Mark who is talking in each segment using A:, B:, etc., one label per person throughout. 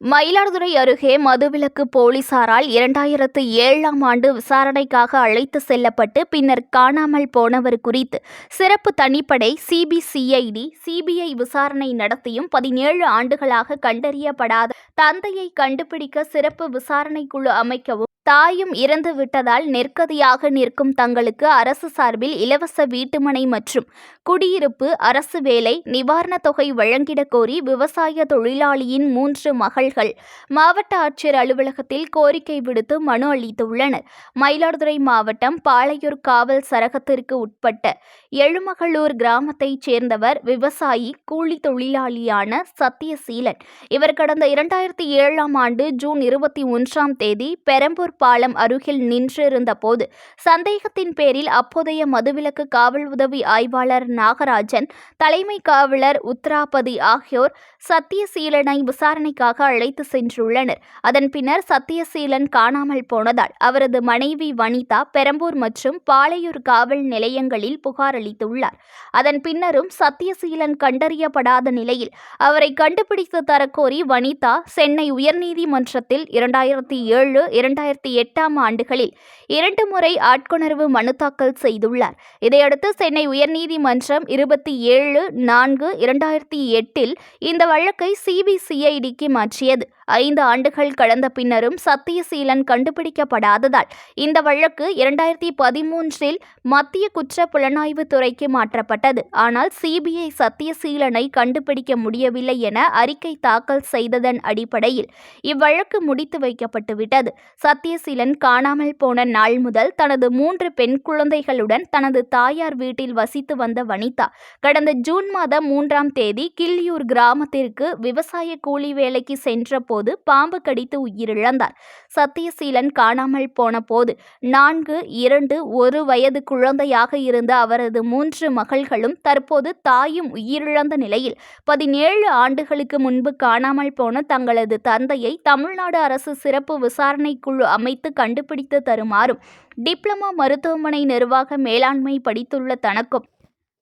A: மயிலாடுதுறை அருகே மதுவிலக்கு போலீசாரால் இரண்டாயிரத்து ஏழாம் ஆண்டு விசாரணைக்காக அழைத்து செல்லப்பட்டு பின்னர் காணாமல் போனவர் குறித்து சிறப்பு தனிப்படை சிபிசிஐடி சிபிஐ விசாரணை நடத்தியும் பதினேழு ஆண்டுகளாக கண்டறியப்படாத தந்தையை கண்டுபிடிக்க சிறப்பு விசாரணைக்குழு அமைக்கவும் தாயும் இறந்து விட்டதால் நெருக்கதியாக நிற்கும் தங்களுக்கு அரசு சார்பில் இலவச வீட்டுமனை மற்றும் குடியிருப்பு அரசு வேலை நிவாரணத் தொகை வழங்கிடக் கோரி விவசாய தொழிலாளியின் மூன்று மகள்கள் மாவட்ட ஆட்சியர் அலுவலகத்தில் கோரிக்கை விடுத்து மனு அளித்துள்ளனர். மயிலாடுதுறை மாவட்டம் பாளையூர் காவல் சரகத்திற்கு உட்பட்ட எழுமகளூர் கிராமத்தைச் சேர்ந்தவர் விவசாயி கூலி தொழிலாளியான சத்தியசீலன் இவர் கடந்த இரண்டாயிரத்தி ஏழாம் ஆண்டு ஜூன் இருபத்தி ஒன்றாம் தேதி பெரம்பூர் பாலம் அருகில் நின்றிருந்த போது சந்தேகத்தின் பேரில் அப்போதைய மதுவிலக்கு காவல் உதவி ஆய்வாளர் நாகராஜன் தலைமை காவலர் உத்ராபதி ஆகியோர் சத்தியசீலனை விசாரணைக்காக அழைத்து சென்றுள்ளனர். அதன் பின்னர் சத்தியசீலன் காணாமல் போனதால் அவரது மனைவி வனிதா பெரம்பூர் மற்றும் பாளையூர் காவல் நிலையங்களில் புகார் அளித்துள்ளார். அதன் பின்னரும் சத்தியசீலன் கண்டறியப்படாத நிலையில் அவரை கண்டுபிடித்து தரக்கோரி வனிதா சென்னை உயர்நீதிமன்றத்தில் இரண்டாயிரத்தி ஏழு இரண்டாயிரத்தி எட்டாம் ஆண்டுகளில் இரண்டு முறை ஆட்கொணர்வு மனு தாக்கல் செய்துள்ளார். இதையடுத்து சென்னை உயர்நீதிமன்றம் இருபத்தி ஏழு நான்கு இரண்டாயிரத்தி எட்டில் இந்த வழக்கை சிபிசிஐடிக்கு மாற்றியது. ஐந்து ஆண்டுகள் கடந்த பின்னரும் சத்தியசீலன் கண்டுபிடிக்கப்படாததால் இந்த வழக்கு இரண்டாயிரத்தி பதிமூன்றில் மத்திய குற்ற புலனாய்வு துறைக்கு மாற்றப்பட்டது. ஆனால் சிபிஐ சத்தியசீலனை கண்டுபிடிக்க முடியவில்லை என அறிக்கை தாக்கல் செய்ததன் அடிப்படையில் இவ்வழக்கு முடித்து வைக்கப்பட்டுவிட்டது. சத்திய சத்தியசீலன் காணாமல் போன நாள் முதல் தனது மூன்று பெண் குழந்தைகளுடன் தனது தாயார் வீட்டில் வசித்து வந்த வனிதா கடந்த ஜூன் மாதம் மூன்றாம் தேதி கிள்ளியூர் கிராமத்திற்கு விவசாய கூலி வேலைக்கு சென்றபோது பாம்பு கடித்து உயிரிழந்தார். சத்தியசீலன் காணாமல் போன போது நான்கு இரண்டு ஒரு வயது குழந்தையாக இருந்த அவரது மூன்று மகள்களும் தற்போது தாயும் உயிரிழந்த நிலையில் பதினேழு ஆண்டுகளுக்கு முன்பு காணாமல் போன தங்களது தந்தையை தமிழ்நாடு அரசு சிறப்பு விசாரணை குழு அமைத்து கண்டுபிடித்து தருமாறும் டிப்ளமா மருத்துவமனை நிர்வாக மேலாண்மை படித்துள்ள தனக்கும்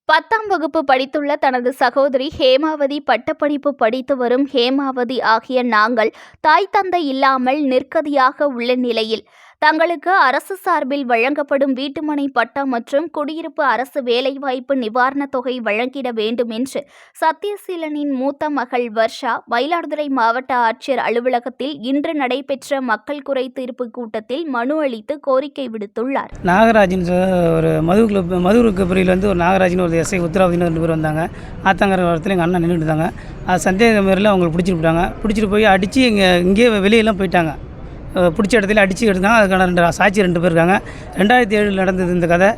A: பத்தாம் வகுப்பு படித்துள்ள தனது சகோதரி ஹேமாவதி பட்டப்படிப்பு படித்து வரும் ஹேமாவதி ஆகிய நாங்கள் தாய் தந்தை இல்லாமல் நிற்கதியாக உள்ள நிலையில் தங்களுக்கு அரசு சார்பில் வழங்கப்படும் வீட்டுமனை பட்டா மற்றும் குடியிருப்பு அரசு வேலைவாய்ப்பு நிவாரணத் தொகை வழங்கிட வேண்டும் என்று சத்தியசீலனின் மூத்த மகள் வர்ஷா மயிலாடுதுறை மாவட்ட ஆட்சியர் அலுவலகத்தில் இன்று நடைபெற்ற மக்கள் குறை தீர்ப்பு கூட்டத்தில் மனு அளித்து கோரிக்கை விடுத்துள்ளார்.
B: நாகராஜன் ஒரு மது கிளப் மது கபரியில் வந்து ஒரு நாகராஜன் ஒரு எஸ்ஐ உத்தரவாதின்னு ரெண்டு பேர் வந்தாங்க. ஆத்தங்கர இடத்துல எங்கள் அண்ணன் நின்றுட்டு இருந்தாங்க. அது சந்தேக மாரியில் அவங்களுக்கு பிடிச்சிட்டு போயிட்டாங்க. பிடிச்சிட்டு போய் அடித்து இங்கே இங்கேயே வெளியெல்லாம் போயிட்டாங்க. பிடிச்ச இடத்துல அடித்து எடுத்தாங்க அதுக்கான ரெண்டு சாட்சி ரெண்டு பேர் இருக்காங்க. ரெண்டாயிரத்தி ஏழில் நடந்தது இந்த கதை.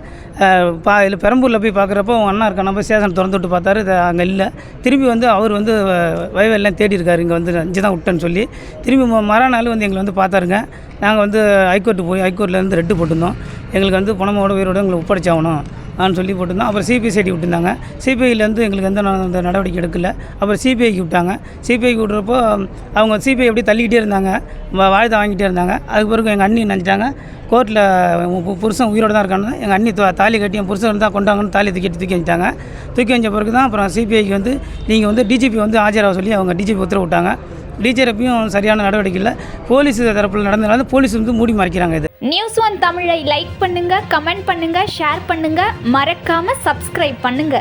B: பா இதில் பெரம்பூரில் போய் பார்க்குறப்போ அவங்க அண்ணா இருக்கா நம்ம ஸ்டேஷன் திறந்து விட்டு பார்த்தாரு. அங்கே இல்லை. திரும்பி வந்து அவர் வந்து வ- வயவெல்லாம் தேடி இருக்காரு. இங்கே வந்து அஞ்சு தான் விட்டேன்னு சொல்லி. திரும்பி ம- மறுநாள் வந்து எங்களை வந்து பார்த்தாருங்க. நாங்கள் வந்து ஹைகோர்ட்டு போய் ஹைகோர்ட்லேருந்து ரெட்டு போட்டிருந்தோம். எங்களுக்கு வந்து பணமோட உயிரோடு எங்களை ஒப்படைச்சாகணும். சொல்லி போட்டிருந்தோம். அப்புறம் சிபிசிஐடி விட்டுருந்தாங்க. சிபிஐலேருந்து எங்களுக்கு எந்த அந்த நடவடிக்கை எடுக்கல. அப்புறம் சிபிஐக்கு விட்டாங்க. சிபிஐக்கு விட்றப்போ அவங்க சிபிஐ அப்படியே தள்ளிக்கிட்டே இருந்தாங்க. வாழ்த்த வாழ்த்தை வாங்கிட்டே இருந்தாங்க. அதுக்கு பிறகு எங்கள் அண்ணி நினச்சிட்டாங்க. கோர்ட்டில் புருஷன் உயிரோடு தான் இருக்கான்னு. எங்கள் அண்ணி தா- தாலி கட்டி என் புருஷன் இருந்தால் கொண்டாங்கன்னு தாலி தூக்கி தூக்கி வச்சிட்டாங்க. தூக்கி வச்ச பிறகு தான் அப்புறம் சிபிஐக்கு வந்து நீங்கள் வந்து டிஜிபி வந்து ஆஜராக சொல்லி அவங்க டிஜிபி உத்தரவு டிஜே ரப்பியும் சரியான நடவடிக்கை இல்லை போலீஸ் தரப்பில் நடந்ததுனால போலீஸ் வந்து மூடி மறைக்கிறாங்க இது.
A: நியூஸ் ஒன் தமிழை லைக் பண்ணுங்க கமெண்ட் பண்ணுங்க ஷேர் பண்ணுங்க. மறக்காம சப்ஸ்கிரைப் பண்ணுங்க.